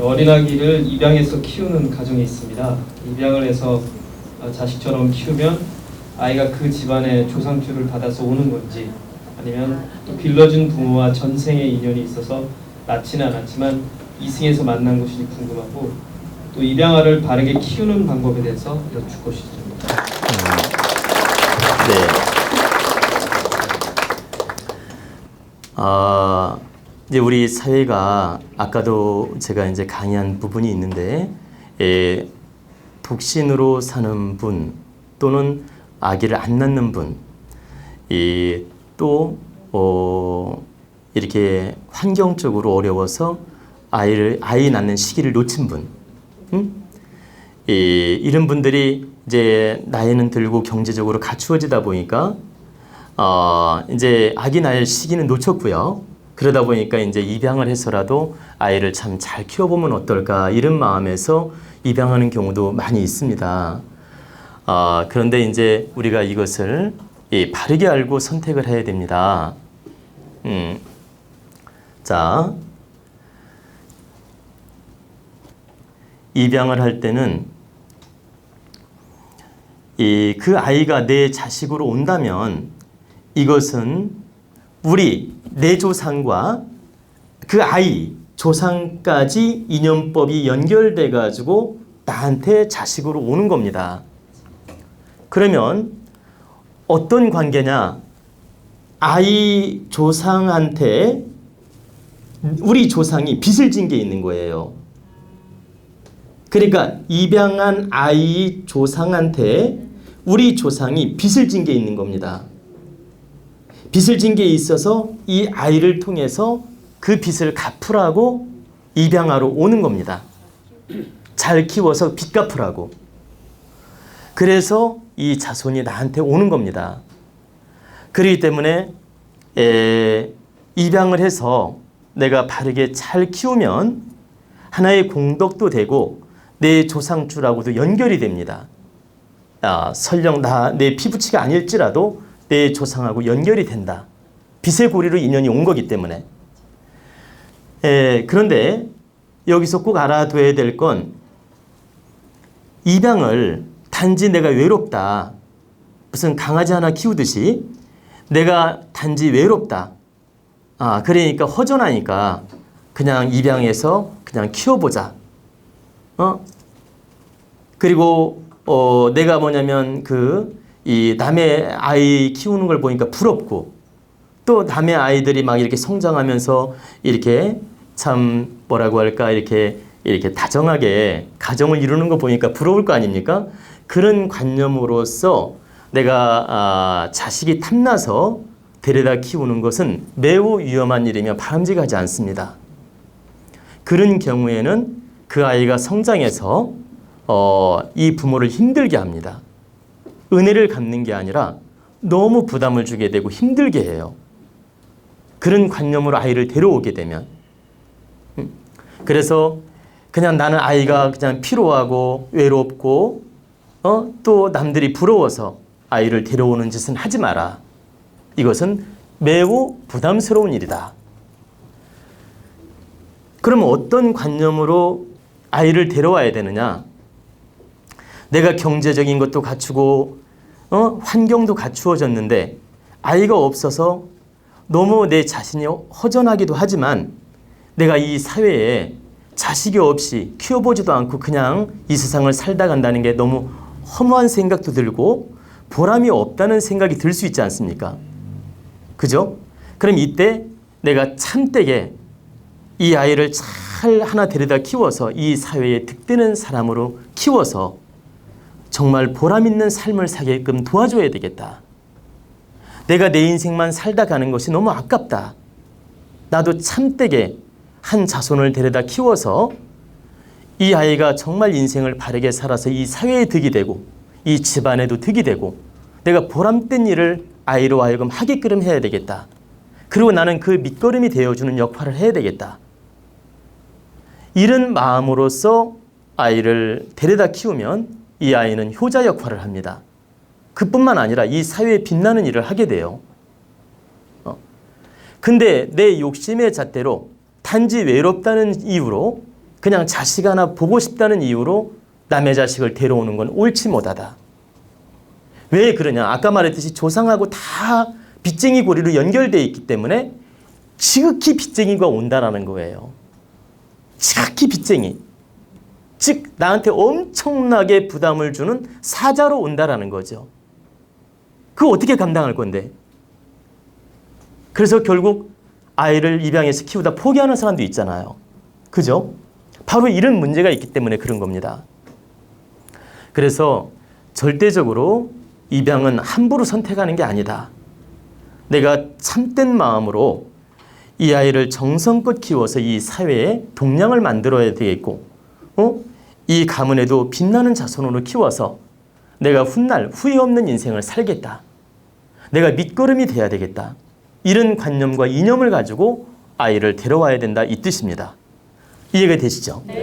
어린아기를 입양해서 키우는 가정이 있습니다. 입양을 해서 어, 자식처럼 키우면 아이가 그 집안의 조상주를 받아서 오는 건지 아니면 또 길러준 부모와 전생의 인연이 있어서 낳지는 않았지만 이승에서 만난 것이 궁금하고 또 입양아를 바르게 키우는 방법에 대해서 여쭙고 싶습니다. 네. 아, 이제 우리 사회가 아까도 제가 이제 강의한 부분이 있는데, 에, 독신으로 사는 분 또는 아기를 안 낳는 분, 이, 또, 어, 이렇게 환경적으로 어려워서 아이를, 아이 낳는 시기를 놓친 분, 응? 이, 이런 분들이 이제 나이는 들고 경제적으로 갖추어지다 보니까 어, 이제 아기 낳을 시기는 놓쳤고요. 그러다 보니까 이제 입양을 해서라도 아이를 참 잘 키워보면 어떨까 이런 마음에서 입양하는 경우도 많이 있습니다. 어, 그런데 이제 우리가 이것을 이 바르게 알고 선택을 해야 됩니다. 음. 자, 입양을 할 때는 이 그 아이가 내 자식으로 온다면 이것은 우리 내 조상과 그 아이 조상까지 인연법이 연결돼 가지고 나한테 자식으로 오는 겁니다. 그러면 어떤 관계냐? 아이 조상한테 우리 조상이 빚을 진 게 있는 거예요. 그러니까 입양한 아이 조상한테 우리 조상이 빚을 진 게 있는 겁니다. 빚을 진 게 있어서 이 아이를 통해서 그 빚을 갚으라고 입양하러 오는 겁니다. 잘 키워서 빚 갚으라고. 그래서 이 자손이 나한테 오는 겁니다. 그렇기 때문에 에, 입양을 해서 내가 바르게 잘 키우면 하나의 공덕도 되고 내 조상주라고도 연결이 됩니다. 아, 설령 나 내 피부치가 아닐지라도 내 조상하고 연결이 된다. 빛의 고리로 인연이 온 거기 때문에. 에, 그런데 여기서 꼭 알아둬야 될 건 입양을 단지 내가 외롭다. 무슨 강아지 하나 키우듯이 내가 단지 외롭다. 아, 그러니까 허전하니까 그냥 입양해서 그냥 키워보자. 어? 그리고 어, 내가 뭐냐면 그 이 남의 아이 키우는 걸 보니까 부럽고 또 남의 아이들이 막 이렇게 성장하면서 이렇게 참 뭐라고 할까 이렇게 이렇게 다정하게 가정을 이루는 거 보니까 부러울 거 아닙니까? 그런 관념으로서 내가 아, 자식이 탐나서 데려다 키우는 것은 매우 위험한 일이며 바람직하지 않습니다. 그런 경우에는 그 아이가 성장해서 어, 이 부모를 힘들게 합니다. 은혜를 갚는 게 아니라 너무 부담을 주게 되고 힘들게 해요. 그런 관념으로 아이를 데려오게 되면. 음. 그래서 그냥 나는 아이가 그냥 피로하고 외롭고 어? 또 남들이 부러워서 아이를 데려오는 짓은 하지 마라. 이것은 매우 부담스러운 일이다. 그럼 어떤 관념으로 아이를 데려와야 되느냐? 내가 경제적인 것도 갖추고 어? 환경도 갖추어졌는데 아이가 없어서 너무 내 자신이 허전하기도 하지만 내가 이 사회에 자식이 없이 키워보지도 않고 그냥 이 세상을 살다 간다는 게 너무 허무한 생각도 들고 보람이 없다는 생각이 들 수 있지 않습니까? 그죠? 그럼 이때 내가 참되게 이 아이를 잘 하나 데려다 키워서 이 사회에 득되는 사람으로 키워서 정말 보람 있는 삶을 살게끔 도와줘야 되겠다. 내가 내 인생만 살다 가는 것이 너무 아깝다. 나도 참되게 한 자손을 데려다 키워서 이 아이가 정말 인생을 바르게 살아서 이 사회에 득이 되고 이 집안에도 득이 되고 내가 보람된 일을 아이로 하여금 하게끔 해야 되겠다. 그리고 나는 그 밑거름이 되어주는 역할을 해야 되겠다. 이런 마음으로서 아이를 데려다 키우면 이 아이는 효자 역할을 합니다. 그뿐만 아니라 이 사회에 빛나는 일을 하게 돼요. 어. 근데 내 욕심의 잣대로 단지 외롭다는 이유로 그냥 자식 하나 보고 싶다는 이유로 남의 자식을 데려오는 건 옳지 못하다. 왜 그러냐? 아까 말했듯이 조상하고 다 빚쟁이 고리로 연결되어 있기 때문에 지극히 빚쟁이가 온다라는 거예요. 지극히 빚쟁이. 즉 나한테 엄청나게 부담을 주는 사자로 온다라는 거죠. 그거 어떻게 감당할 건데? 그래서 결국 아이를 입양해서 키우다 포기하는 사람도 있잖아요. 그죠? 바로 이런 문제가 있기 때문에 그런 겁니다. 그래서 절대적으로 입양은 함부로 선택하는 게 아니다. 내가 참된 마음으로 이 아이를 정성껏 키워서 이 사회에 동량을 만들어야 되겠고, 어? 이 가문에도 빛나는 자손으로 키워서 내가 훗날 후회 없는 인생을 살겠다. 내가 밑거름이 돼야 되겠다. 이런 관념과 이념을 가지고 아이를 데려와야 된다 이 뜻입니다. 이해가 되시죠? 네.